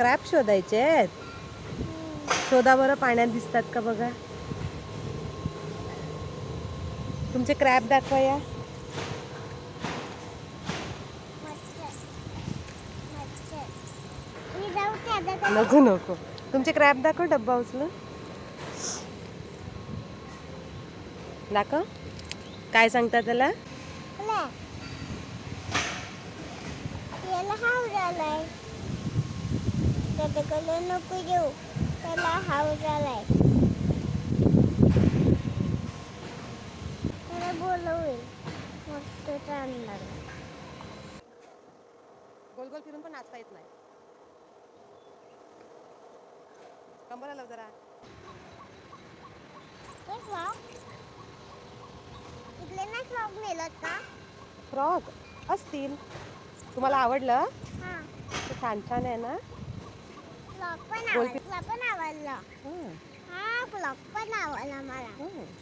Crape शोधायचे आहेत? शोधा बरं पाण्यात दिसतात का बघा? तुमचे क्रॅप दाखवा या. नको नको. तुमचे क्रॅप दाखव डब्बा उचलून. दाखव. काय सांगता त्याला? झालाय त्याच्याकडे नको देऊ त्याला हाव झालाय. त्याला बोलवेल. गोल गोल फिरून पण नाचता येत नाही. कंबरला लाव जरा. इथले ना फ्रॉक नेलं का? फ्रॉक असतील. तुम्हाला आवडलं? हा. छान छान आहे ना? फ्रॉक पण बोल. आवडला पण आवडला हं, हा फ्रॉक पण आवडला मला हं.